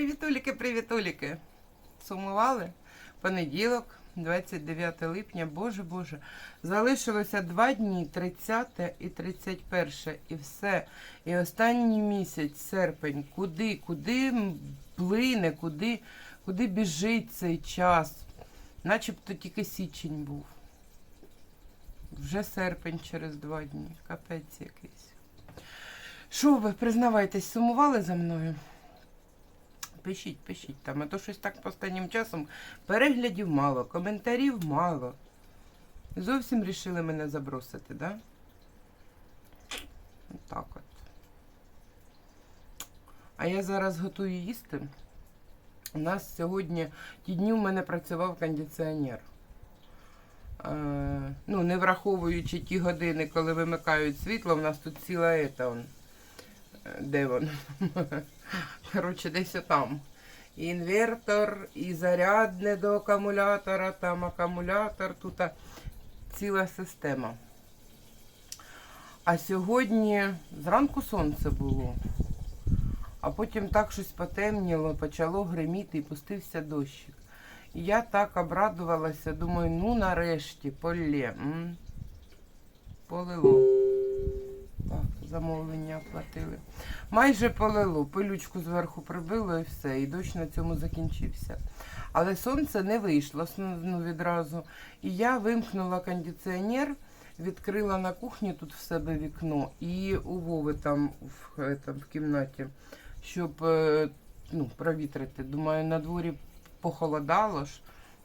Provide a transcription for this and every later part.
Привітуліки, привітуліки. Сумували? Понеділок, 29 липня, боже Боже. Залишилося два дні, 30 і 31. І все. І останній місяць, серпень, куди, куди плине, куди, куди біжить цей час. Начебто тільки січень був. Вже серпень через два дні. Капець якийсь. Що ви, признавайтесь, сумували за мною? Пишіть, пишіть там, а то щось так останнім часом переглядів мало, коментарів мало. Зовсім рішили мене забросити, да? Так от. А я зараз готую їсти. У нас сьогодні ті дні в мене працював кондиціонер. Е, ну, не враховуючи ті години, коли вимикають світло, в нас тут ціла ета. Де вон? Коротше, десь там. Інвертор, і зарядне до акумулятора, там акумулятор, тут ціла система. А сьогодні зранку сонце було, а потім так щось потемніло, почало гриміти і пустився дощик. Я так обрадувалася, думаю, ну нарешті полє. М? Полило. Так, замовлення оплатили. Майже полило, пилючку зверху прибило і все, і дощ на цьому закінчився. Але сонце не вийшло ну, відразу. І я вимкнула кондиціонер, відкрила на кухні тут в себе вікно і у Вови там в, там, в кімнаті, щоб е, ну, провітрити. Думаю, на дворі похолодало ж.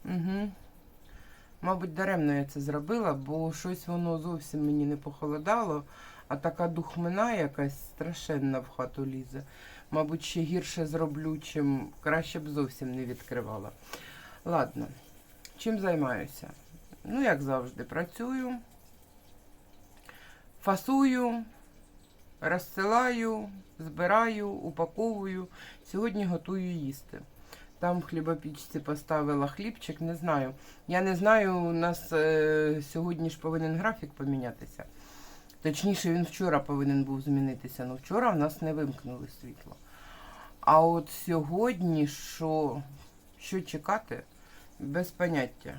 Угу. Мабуть, даремно я це зробила, бо щось воно зовсім мені не похолодало, а така духмина якась страшенна в хату лізе. Мабуть, ще гірше зроблю, чим краще б зовсім не відкривала. Ладно, чим займаюся? Ну, як завжди, працюю, фасую, розсилаю, збираю, упаковую. Сьогодні готую їсти. Там в хлібопічці поставила хлібчик, не знаю. Я не знаю, у нас е, сьогодні ж повинен графік помінятися. Точніше, він вчора повинен був змінитися, але вчора в нас не вимкнули світло. А от сьогодні що, що чекати, без поняття.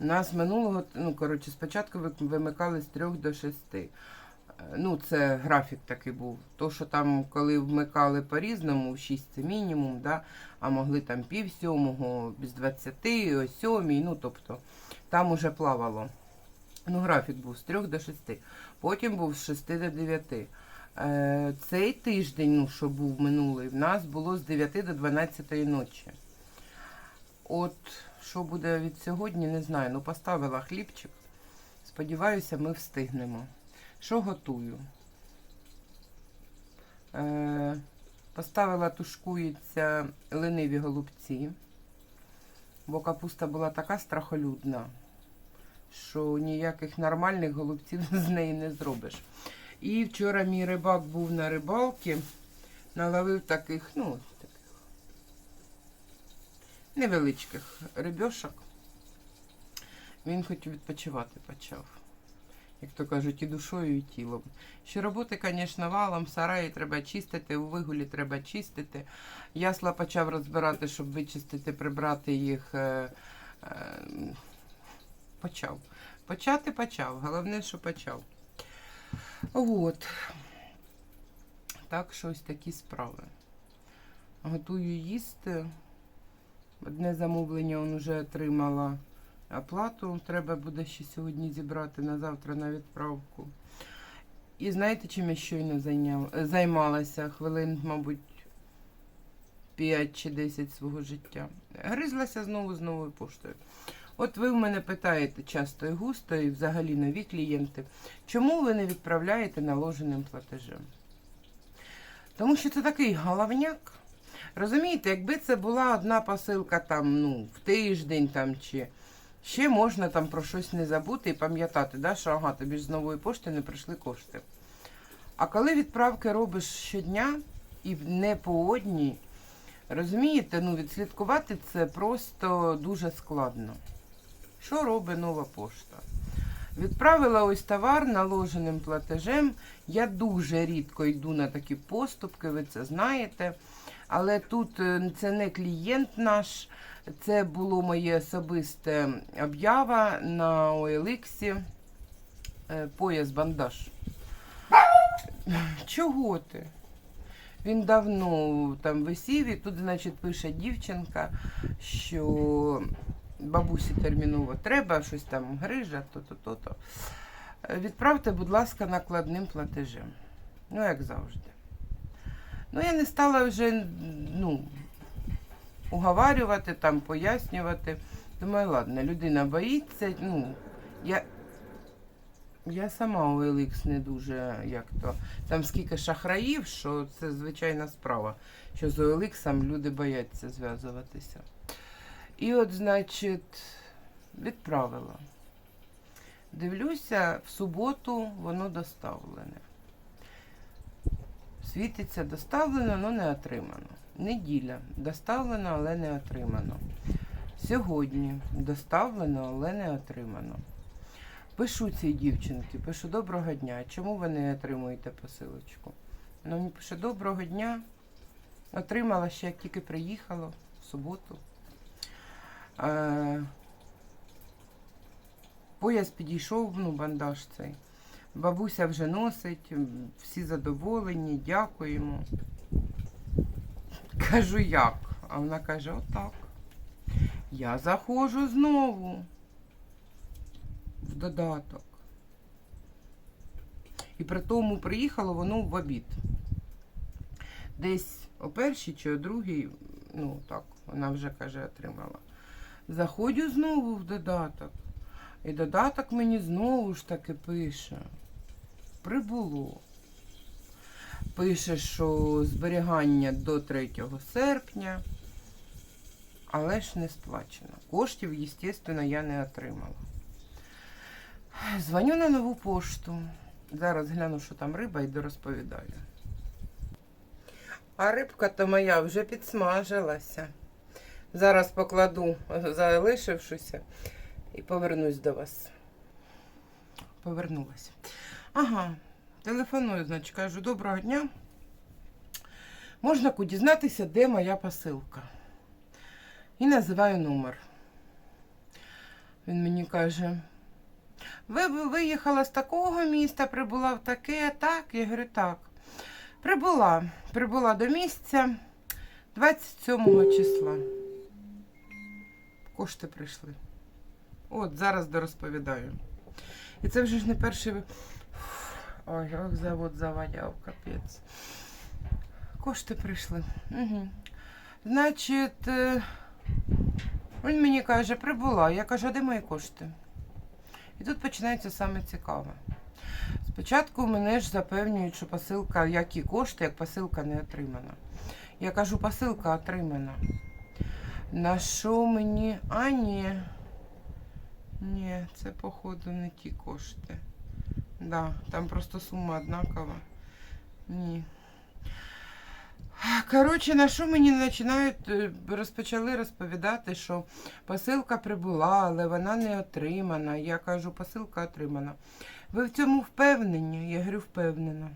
Нас минулого, ну, коротше, спочатку вимикали з 3 до 6. Е, Ну, це графік такий був. То, що там, коли вмикали по-різному, в 6 це мінімум, да, а могли там пів сьомого, без 20, о сьомій, ну, тобто, там уже плавало. Ну, графік був з 3 до 6. Потім був з 6 до 9. Е, цей тиждень, ну, що був минулий, в нас було з 9 до 12 ночі. От, що буде від сьогодні, не знаю. Ну, поставила хлібчик. Сподіваюся, ми встигнемо. Що готую? Е, поставила тушкуються лениві голубці, бо капуста була така страхолюдна, що ніяких нормальних голубців з неї не зробиш. І вчора мій рибак був на рибалці, наловив таких, ну, таких невеличких рибьошок. Він хоч відпочивати почав. Як то кажуть, і душою, і тілом. Що роботи, звісно, валом, сараї треба чистити, у вигулі треба чистити. Ясла почав розбирати, щоб вичистити, прибрати їх. Е, е, почав. Почати почав. Головне, що почав. От. Так, що ось такі справи. Готую їсти. Одне замовлення он вже отримала оплату. Треба буде ще сьогодні зібрати на завтра на відправку. І знаєте, чим я щойно зайняла, займалася хвилин, мабуть, 5 чи 10 свого життя. Гризлася знову з новою поштою. От ви в мене питаєте часто і густо, і взагалі нові клієнти, чому ви не відправляєте наложеним платежем? Тому що це такий головняк. Розумієте, якби це була одна посилка там, ну, в тиждень там чи ще можна там про щось не забути і пам'ятати, да, що ага, тобі ж з нової пошти не прийшли кошти. А коли відправки робиш щодня і не по одній, розумієте, ну відслідкувати це просто дуже складно. Що робить нова пошта? Відправила ось товар наложеним платежем. Я дуже рідко йду на такі поступки, ви це знаєте. Але тут е, це не клієнт наш, це було моє особисте об'ява на OLX. е, Пояс бандаж. Чого ти? Він давно там висів, і тут, значить, пише дівчинка, що бабусі терміново треба, щось там грижа, то-то, то-то. Е, Відправте, будь ласка, накладним платежем. Ну, як завжди. Ну, я не стала вже ну, уговарювати, там, пояснювати. Думаю, ладно, людина боїться. Ну, я, я сама у OLX не дуже як то. Там скільки шахраїв, що це звичайна справа. Що з OLX люди бояться зв'язуватися. І от, значить, відправила. Дивлюся, в суботу воно доставлене. Світиться доставлено, але не отримано. Неділя доставлено, але не отримано. Сьогодні доставлено, але не отримано. Пишу цій дівчинці, пишу доброго дня. Чому ви не отримуєте посилочку? Вона мені пише доброго дня. Отримала ще як тільки приїхала в суботу. Е, Пояс підійшов, ну, бандаж цей. Бабуся вже носить, всі задоволені, дякуємо. Кажу, як? А вона каже, отак. Я заходжу знову в додаток. І при тому приїхало воно в обід. Десь о першій чи о другій, ну так, вона вже каже, отримала. Заходжу знову в додаток. І додаток мені знову ж таки пише. Прибуло. Пише, що зберігання до 3 серпня, але ж не сплачено. Коштів, звісно, я не отримала. Дзвоню на нову пошту. Зараз гляну, що там риба, і розповідаю. А рибка то моя вже підсмажилася. Зараз покладу залишившуся і повернусь до вас. Повернулася. Ага, телефоную, значить, кажу, доброго дня. Можна дізнатися, де моя посилка. І називаю номер. Він мені каже: ви виїхала з такого міста, прибула в таке, так? Я говорю, так. Прибула. Прибула до місця 27 числа. Кошти прийшли. От, зараз дорозповідаю. І це вже ж не перший. Ой, як завод завадяв, капець. Кошти прийшли. Угу. Значить, е, він мені каже, прибула. Я кажу, а де мої кошти? І тут починається саме цікаве. Спочатку мене ж запевнюють, що посилка, які кошти, як посилка не отримана. Я кажу, посилка отримана. На що мені? А, ні. Ні, це, походу, не ті кошти. Да, там просто сума однакова. Ні. Коротше, на що мені починають е, розпочали розповідати, що посилка прибула, але вона не отримана. Я кажу, посилка отримана. Ви в цьому впевнені? Я говорю, впевнена.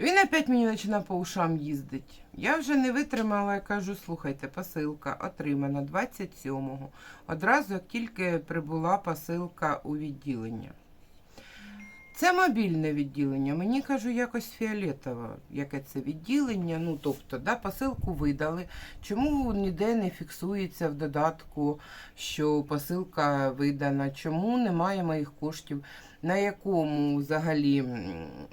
Він опять мені починав по ушам їздити. Я вже не витримала, я кажу, слухайте, посилка отримана 27-го. Одразу, як тільки прибула посилка у відділення. Це мобільне відділення. Мені кажу, якось фіолетово, яке це відділення. Ну, тобто, да, посилку видали. Чому ніде не фіксується в додатку, що посилка видана? Чому немає моїх коштів? На якому взагалі,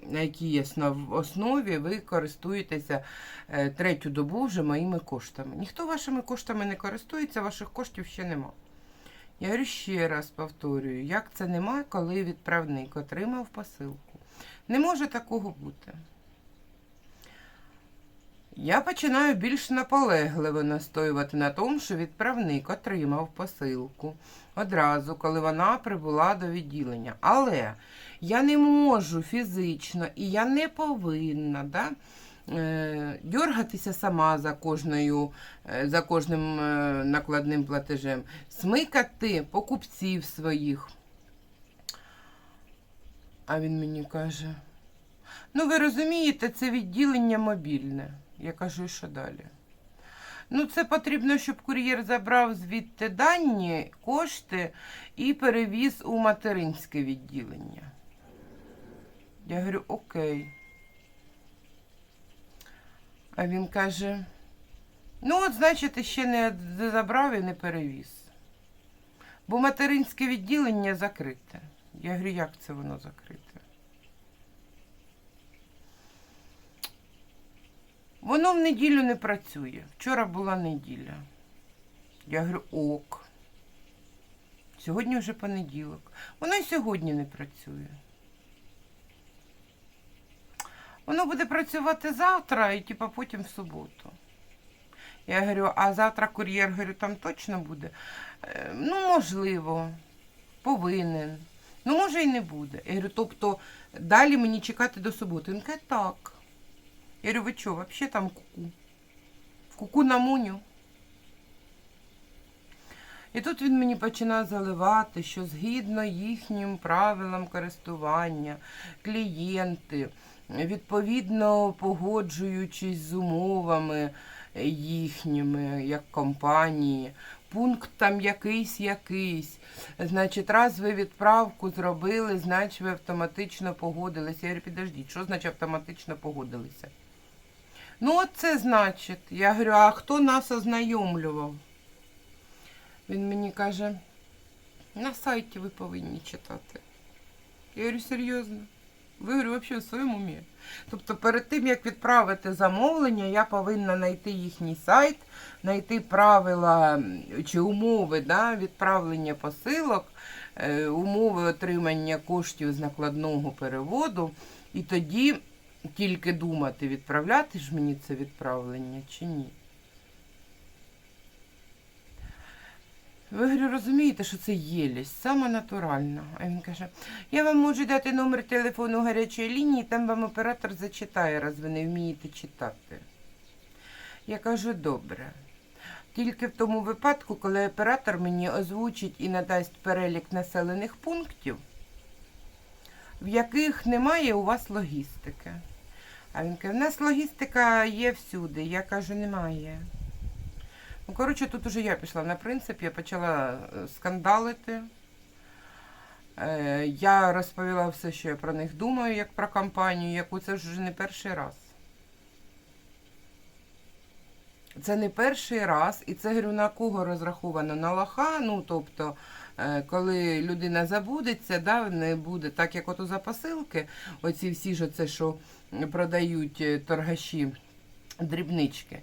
на якій основі ви користуєтеся е, третю добу вже моїми коштами? Ніхто вашими коштами не користується, ваших коштів ще нема. Я говорю ще раз повторюю, як це нема, коли відправник отримав посилку. Не може такого бути. Я починаю більш наполегливо настоювати на тому, що відправник отримав посилку одразу, коли вона прибула до відділення. Але я не можу фізично і я не повинна да, е, дергатися сама за, кожною, е, за кожним е, накладним платежем, смикати покупців своїх. А він мені каже: ну ви розумієте, це відділення мобільне. Я кажу, і що далі? Ну, це потрібно, щоб кур'єр забрав звідти дані, кошти і перевіз у материнське відділення. Я говорю, окей. А він каже: ну, от, значить, ще не забрав і не перевіз. Бо материнське відділення закрите. Я говорю, як це воно закрите? Воно в неділю не працює. Вчора була неділя. Я говорю, ок. Сьогодні вже понеділок. Воно і сьогодні не працює. Воно буде працювати завтра і типа потім в суботу. Я говорю, а завтра кур'єр, говорю, там точно буде? «Е, Ну, можливо, повинен. Ну, може, і не буде. Я говорю, тобто далі мені чекати до суботи. Він каже, так. Я говорю, ви що, взагалі там куку? Куку на муню. І тут він мені починає заливати, що згідно їхнім правилам користування, клієнти, відповідно погоджуючись з умовами їхніми, як компанії, пункт там якийсь якийсь. Значить, раз ви відправку зробили, значить ви автоматично погодилися. Я говорю, підождіть, що значить автоматично погодилися? Ну, от це значить. Я говорю, а хто нас ознайомлював? Він мені каже, на сайті ви повинні читати. Я говорю, серйозно? Ви говорю, взагалі в своєму умі. Тобто перед тим, як відправити замовлення, я повинна знайти їхній сайт, знайти правила чи умови да, відправлення посилок, е, умови отримання коштів з накладного переводу, і тоді тільки думати, відправляти ж мені це відправлення чи ні. Ви говорю, розумієте, що це єлість, саме натуральна. А він каже, я вам можу дати номер телефону гарячої лінії, там вам оператор зачитає, раз ви не вмієте читати. Я кажу, добре. Тільки в тому випадку, коли оператор мені озвучить і надасть перелік населених пунктів, в яких немає у вас логістики. А він каже, в нас логістика є всюди. Я кажу, немає. Ну, коротше, тут уже я пішла на принцип, я почала е, скандалити. Е, Я розповіла все, що я про них думаю, як про компанію, яку це вже не перший раз. Це не перший раз, і це говорю, на кого розраховано? На лоха, ну тобто, коли людина забудеться, да, не буде, так як ото за посилки, оці всі ж оце, що продають е, торгаші дрібнички.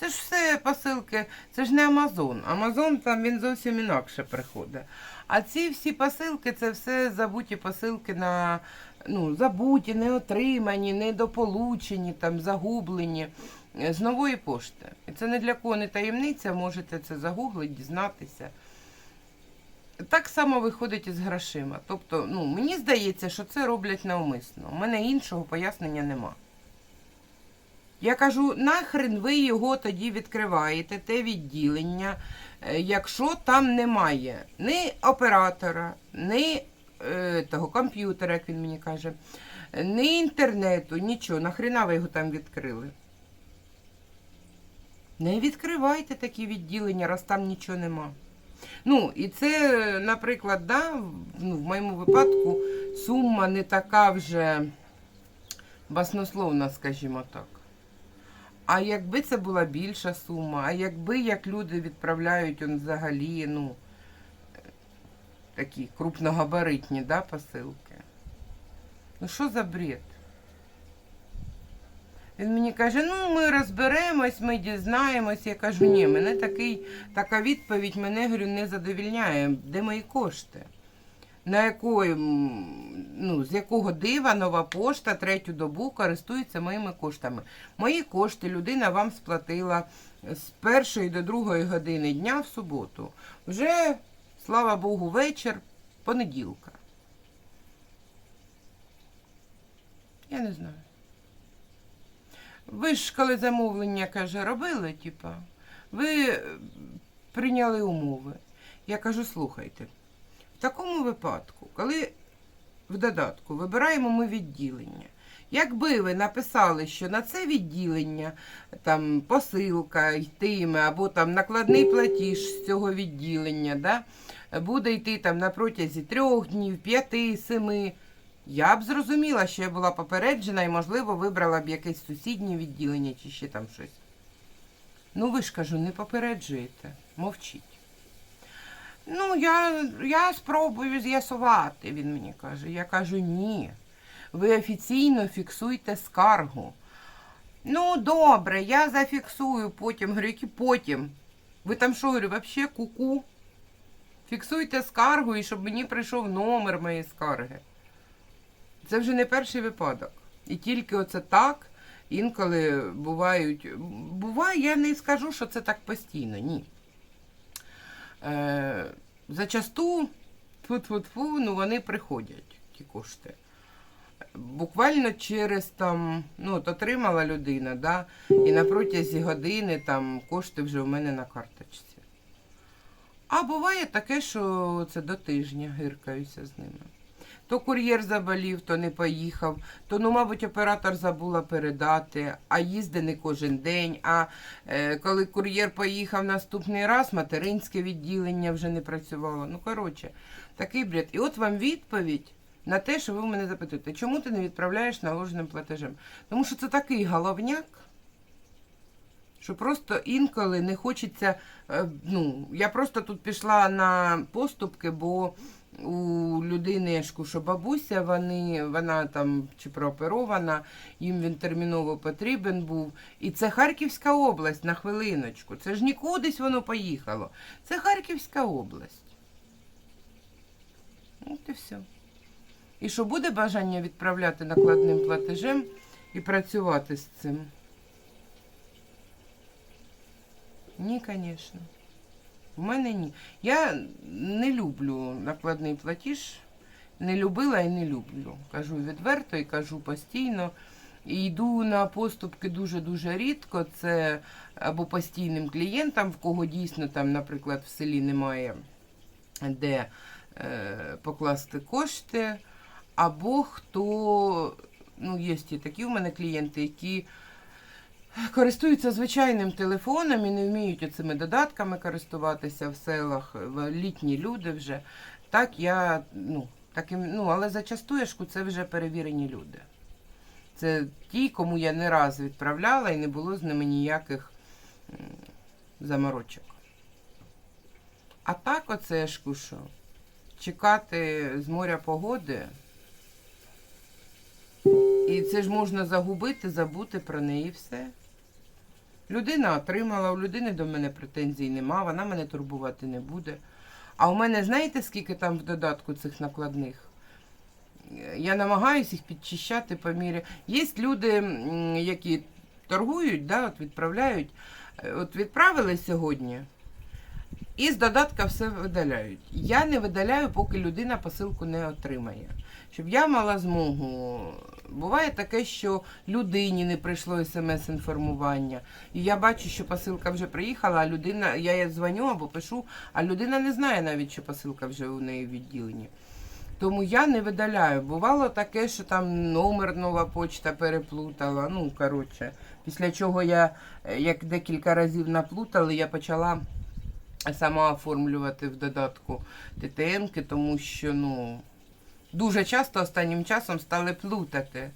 Це ж все посилки, це ж не Амазон. Амазон там він зовсім інакше приходить. А ці всі посилки це все забуті посилки на ну, забуті, не отримані, недополучені, там, загублені е, з нової пошти. І це не для кого не таємниця, можете це загуглити, дізнатися. Так само виходить і з грошима. Тобто, ну, мені здається, що це роблять навмисно. У мене іншого пояснення нема. Я кажу, нахрен ви його тоді відкриваєте, те відділення, е, якщо там немає ні оператора, ні е, того комп'ютера, як він мені каже, ні інтернету, нічого. Нахрена ви його там відкрили? Не відкривайте такі відділення, раз там нічого нема. Ну, і це, наприклад, да, ну, в моєму випадку сума не така вже баснословна, скажімо так. А якби це була більша сума, а якби як люди відправляють он взагалі, ну, такі крупногабаритні да, посилки. Ну що за бред? Він мені каже, ну ми розберемось, ми дізнаємось. Я кажу, ні, мене такий, така відповідь мене говорю, не задовільняє. Де мої кошти? На якої, ну, з якого дива нова пошта третю добу користується моїми коштами. Мої кошти людина вам сплатила з першої до другої години дня в суботу. Вже, слава Богу, вечір понеділка. Я не знаю. Ви ж коли замовлення, каже, робили, типа, ви е, прийняли умови. Я кажу, слухайте, в такому випадку, коли в додатку вибираємо ми відділення, Якби ви написали, що на це відділення там посилка йтиме, або там накладний платіж з цього відділення, да, буде йти там на протязі трьох днів, п'яти, семи. Я б зрозуміла, що я була попереджена і, можливо, вибрала б якесь сусіднє відділення чи ще там щось. Ну, ви ж кажу, не попереджуєте, мовчіть. Ну, я, я спробую з'ясувати, він мені каже. Я кажу, ні. Ви офіційно фіксуйте скаргу. Ну, добре, я зафіксую потім. Говорю, які потім? Ви там що, говорю, взагалі ку-ку? Фіксуйте скаргу і щоб мені прийшов номер моєї скарги. Це вже не перший випадок. І тільки оце так, інколи бувають. Буває, я не скажу, що це так постійно, ні. Е, зачасту, тьфу-тьфу-тьфу, ну вони приходять, ті кошти. Буквально через там, ну, от отримала людина, да, і на протязі години там кошти вже у мене на карточці. А буває таке, що це до тижня гиркаюся з ними. То кур'єр заболів, то не поїхав, то, ну, мабуть, оператор забула передати, а їзди не кожен день. А е, коли кур'єр поїхав наступний раз, материнське відділення вже не працювало. Ну, коротше, такий бред. І от вам відповідь на те, що ви в мене запитуєте, чому ти не відправляєш наложеним платежем? Тому що це такий головняк, що просто інколи не хочеться. е, Ну, я просто тут пішла на поступки, бо у людини, що бабуся, вони, вона там чи прооперована, їм він терміново потрібен був. І це Харківська область на хвилиночку. Це ж нікудись воно поїхало. Це Харківська область. От і все. І що буде бажання відправляти накладним платежем і працювати з цим? Ні, звісно. В мене ні. Я не люблю накладний платіж. Не любила і не люблю. Кажу відверто і кажу постійно. І йду на поступки дуже-дуже рідко. Це або постійним клієнтам, в кого дійсно там, наприклад, в селі немає де е, покласти кошти, або хто, ну, є і такі в мене клієнти, які користуються звичайним телефоном і не вміють оцими додатками користуватися в селах, літні люди вже. Так я, ну, таким, ну, але зачасту я ж це вже перевірені люди. Це ті, кому я не раз відправляла і не було з ними ніяких заморочок. А так оце ж що чекати з моря погоди. І це ж можна загубити, забути про неї і все. Людина отримала, у людини до мене претензій нема, вона мене турбувати не буде. А у мене знаєте, скільки там в додатку цих накладних? Я намагаюся їх підчищати по мірі. Є люди, які торгують, да, от відправляють. Е, От відправили сьогодні, і з додатка все видаляють. Я не видаляю, поки людина посилку не отримає. Щоб я мала змогу. Буває таке, що людині не прийшло смс-інформування. І я бачу, що посилка вже приїхала, а людина, я їй дзвоню або пишу, а людина не знає навіть, що посилка вже у неї в відділенні. Тому я не видаляю. Бувало таке, що там номер нова почта переплутала. Ну, коротше, після чого я, е, як декілька разів наплутали, я почала сама оформлювати в додатку ТТНки, тому що ну, дуже часто останнім часом стали плутати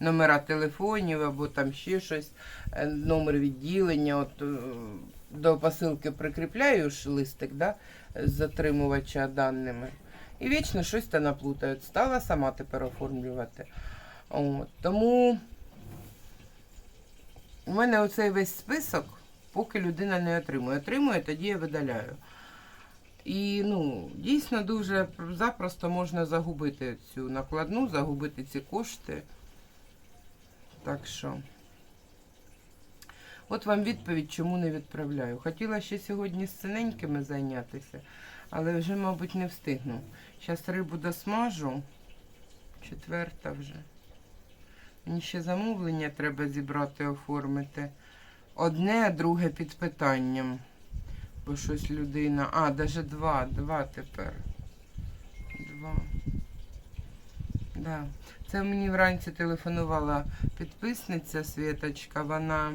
номера телефонів або там ще щось, е, номер відділення. От, е, до посилки прикріпляю ж листик да, з затримувача даними. І вічно щось та наплутають. Стала сама тепер оформлювати. От, тому у мене оцей весь список, поки людина не отримує. Отримує, тоді я видаляю. І ну, дійсно дуже запросто можна загубити цю накладну, загубити ці кошти. Так що. От вам відповідь, чому не відправляю. Хотіла ще сьогодні з синенькими зайнятися, але вже, мабуть, не встигну. Зараз рибу досмажу. Четверта вже. Мені ще замовлення треба зібрати, оформити. Одне, друге під питанням. Бо щось людина. А, навіть два. Два тепер. Два. Да. Це мені вранці телефонувала підписниця Світочка. Вона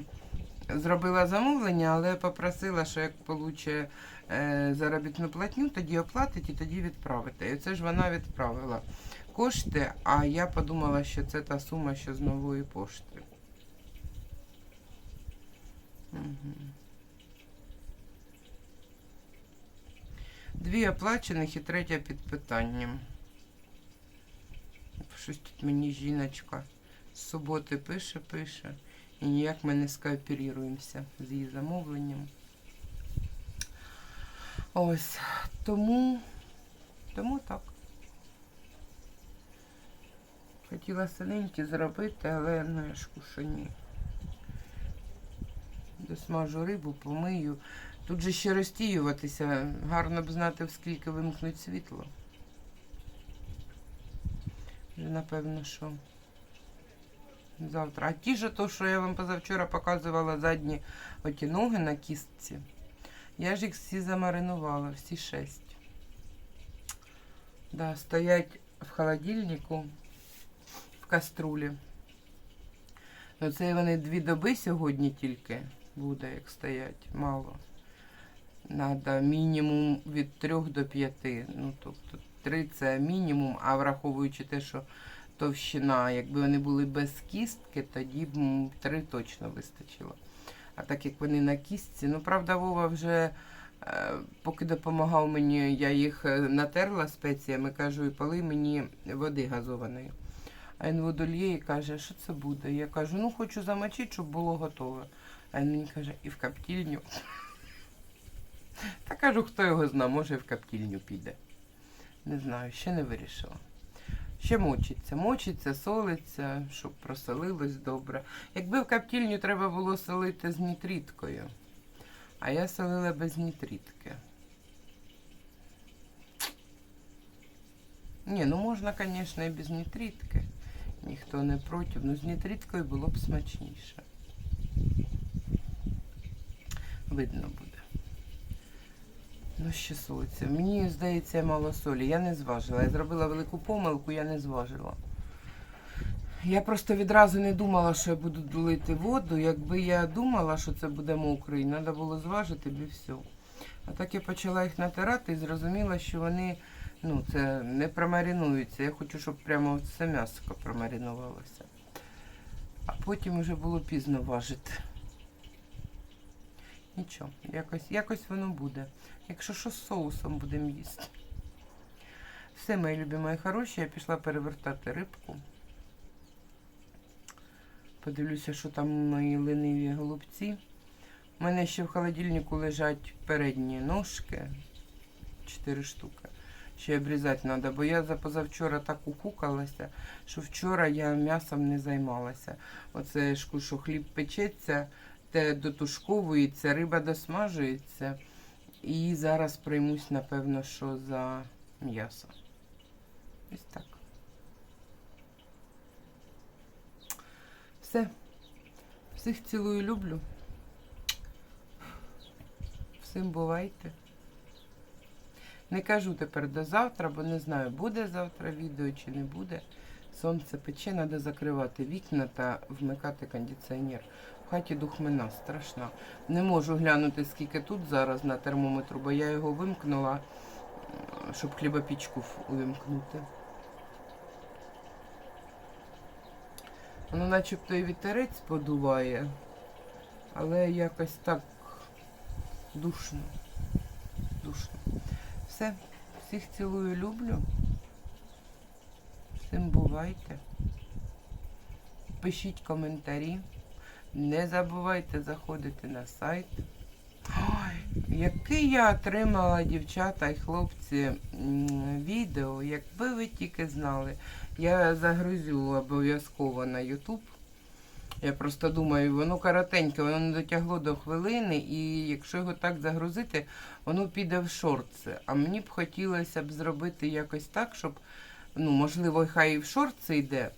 зробила замовлення, але попросила, що як получить е, заробітну платню, тоді оплатить і тоді відправити. І це ж вона відправила кошти, а я подумала, що це та сума, що з нової пошти. Угу. Дві оплачених і третя під питанням. Щось тут мені жіночка з суботи пише, пише. І ніяк ми не скооперуємося з її замовленням. Ось. Тому, тому так. Хотіла синенькі зробити, але ну я ж кушу ні. Досмажу рибу, помию. Тут же ще розтіюватися. Гарно б знати, скільки вимкнуть світло. Напевно, що завтра. А ті ж то, що я вам позавчора показувала задні оті ноги на кістці, я ж їх всі замаринувала, всі шесть. Да, стоять в холодильнику в каструлі. Ну, це вони дві доби сьогодні тільки буде, як стоять, мало. Надо мінімум від 3 до 5. Ну, тобто 3 це мінімум, а враховуючи те, що товщина, якби вони були без кістки, тоді б м, 3 точно вистачило. А так як вони на кістці, ну правда, Вова вже е, поки допомагав мені, я їх е, натерла спеціями, кажу, і поли мені води газованої. А він воду лє і каже, що це буде? Я кажу, ну хочу замочити, щоб було готове. А він мені каже, і в коптільню. Та кажу, хто його зна, може в коптільню піде. Не знаю, ще не вирішила. Ще мочиться, мочиться, солиться, щоб просолилось добре. Якби в коптільню треба було солити з нітріткою, а я солила без нітрітки. Ні, ну можна, звісно, і без нітрітки. Ніхто не проти, ну з нітриткою було б смачніше. Видно буде. Ну, ще солиться. Мені здається, мало солі. Я не зважила. Я зробила велику помилку, я не зважила. Я просто відразу не думала, що я буду долити воду. Якби я думала, що це буде мокрий, треба було зважити і все. А так я почала їх натирати і зрозуміла, що вони ну, це не промаринуються. Я хочу, щоб прямо все м'ясо промаринувалося. А потім вже було пізно важити. Нічого, якось, якось воно буде. Якщо що з соусом будемо їсти. Все, мої любі, мої хороші, я пішла перевертати рибку. Подивлюся, що там мої лениві голубці. У мене ще в холодильнику лежать передні ножки. Чотири штуки. Ще обрізати треба, бо я за позавчора так ухукалася, що вчора я м'ясом не займалася. Оце ж що хліб печеться, дотушковується, риба досмажується. І зараз приймусь, напевно, що за м'ясо. Ось так. Все. Всіх цілую, люблю. Всім бувайте. Не кажу тепер до завтра, бо не знаю, буде завтра відео чи не буде. Сонце пече, треба закривати вікна та вмикати кондиціонер. Хаті духмина страшна. Не можу глянути, скільки тут зараз на термометру, бо я його вимкнула, щоб хлібопічку увімкнути. Воно начебто і вітерець подуває, але якось так душно. Душно. Все, всіх цілую, люблю. Всім бувайте. Пишіть коментарі. Не забувайте заходити на сайт. Ой, який я отримала, дівчата і хлопці, відео, якби ви тільки знали. Я загрузю обов'язково на YouTube. Я просто думаю, воно коротеньке, воно не дотягло до хвилини, і якщо його так загрузити, воно піде в шорти. А мені б хотілося б зробити якось так, щоб, ну, можливо, хай і в шорти йде,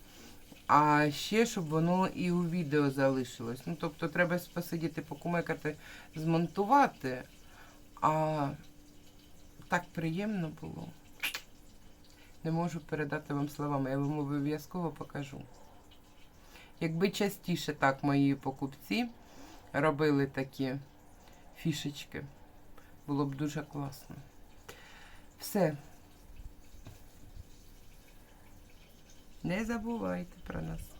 а ще щоб воно і у відео залишилось. Ну, тобто треба посидіти, покумекати, змонтувати, а так приємно було. Не можу передати вам словами, я вам обов'язково покажу. Якби частіше так мої покупці робили такі фішечки, було б дуже класно. Все. Не забувайте про нас.